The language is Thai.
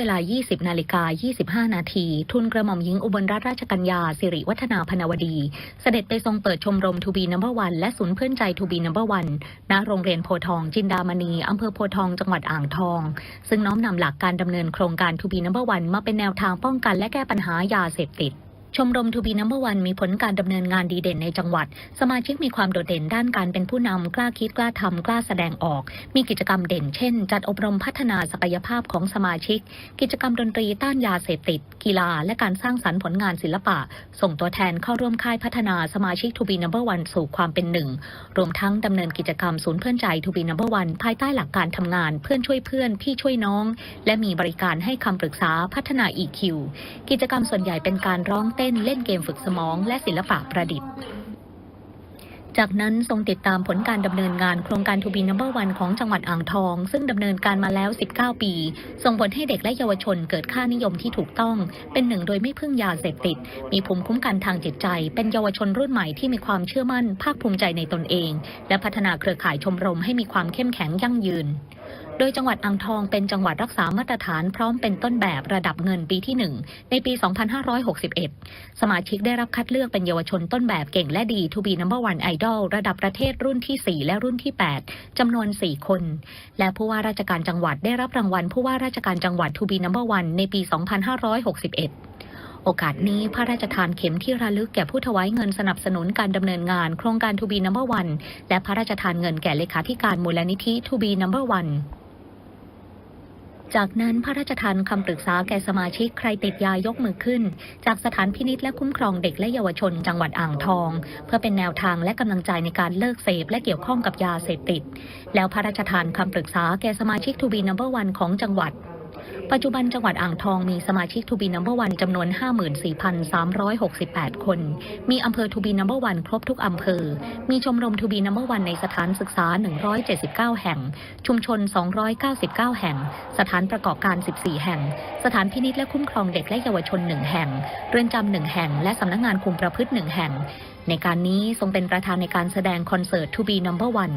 เวลา 20 นาฬิกา 25 นาที ทุนกระหม่อมหญิงอุบลรัตนราชกัญญา สิริวัฒนาพนวดี เสด็จไปทรงเปิดชมรมทูบีนัมเบอร์วันและศูนย์เพื่อนใจทูบีนัมเบอร์วัน ณ โรงเรียนโพทอง จินดามณี อำเภอโพทอง จังหวัดอ่างทอง ซึ่งน้อมนำหลักการดำเนินโครงการทูบีนัมเบอร์วันมาเป็นแนวทางป้องกันและแก้ปัญหายาเสพติด ชมรมทูบีนัมเบอร์วันมีผลการดำเนินงานดีเด่นในจังหวัด สมาชิกมีความโดดเด่นด้านการเป็นผู้นำกล้าคิดกล้าทำกล้าแสดงออก มีกิจกรรมเด่น เช่น จัดอบรมพัฒนาศักยภาพของสมาชิก กิจกรรมดนตรีต้านยาเสพติด กีฬา และการสร้างสรรค์ผลงานศิลปะ ส่งตัวแทนเข้าร่วมค่ายพัฒนาสมาชิกทูบีนัมเบอร์วันสู่ความเป็นหนึ่ง รวมทั้งดำเนินกิจกรรมศูนย์เพื่อนใจทูบีนัมเบอร์วันภายใต้หลักการทำงานเพื่อนช่วยเพื่อนพี่ช่วยน้อง และมีบริการให้คำปรึกษาพัฒนา EQ กิจกรรมส่วนใหญ่เป็นการร้องเต้นเล่นเกมฝึกสมองและศิลปะประดิษฐ์ จากนั้นทรงติดตามผลการดำเนินงานโครงการทูบีนัมเบอร์วันของจังหวัดอ่างทอง ซึ่งดำเนินการมาแล้ว 19 ปี ส่งผลให้เด็กและเยาวชนเกิดค่านิยมที่ถูกต้อง เป็นหนึ่งโดยไม่พึ่งยาเสพติด มีภูมิคุ้มกันทางจิตใจ เป็นเยาวชนรุ่นใหม่ที่มีความเชื่อมั่น ภาคภูมิใจในตนเอง และพัฒนาเครือข่ายชมรมให้มีความเข้มแข็งยั่งยืน โดยจังหวัดอ่างทองเป็นจังหวัดรักษามาตรฐานพร้อมเป็นต้นแบบระดับเงินปีที่ 1 ในปี 2561 สมาชิกได้รับคัดเลือกเป็นเยาวชนต้นแบบเก่งและดี To be number one idol ระดับประเทศรุ่นที่ 4 และรุ่นที่ 8จำนวน 4 คน และผู้ว่าราชการจังหวัดได้รับรางวัลผู้ว่าราชการจังหวัด To be number one ในปี 2561โอกาสนี้พระราชทานเข็มที่ระลึกแก่ผู้ถวายเงินสนับสนุนการดำเนินงานโครงการ To be number one และพระราชทานเงินแก่เลขาธิการมูลนิธิ To be number one จากนั้นพระราชทานคำปรึกษาแก่สมาชิกใครติดยายกมือขึ้น จากสถานพินิษและคุ้มครองเด็กและเยาวชนจังหวัดอ่างทอง เพื่อเป็นแนวทางและกำลังใจในการเลิกเสพและเกี่ยวข้องกับยาเสพติด แล้วพระราชทานคำปรึกษาแก่สมาชิกทูบีนัมเบอร์วันของจังหวัด ปัจจุบันจังหวัดอ่างทองมีสมาชิกทูบีนัมเบอร์วันจำนวน 54,368 คน มีอำเภอทูบีนัมเบอร์วันครบทุกอำเภอ มีชมรมทูบีนัมเบอร์วันในสถานศึกษา 179 แห่ง ชุมชน 299 แห่ง สถานประกอบการ 14 แห่ง สถานพินิจและคุ้มครองเด็กและเยาวชน 1 แห่ง เรือนจำหนึ่งแห่ง และสำนักงานคุมประพฤติหนึ่งแห่ง ในการนี้ทรงเป็นประธานในการแสดงคอนเสิร์ต To be number one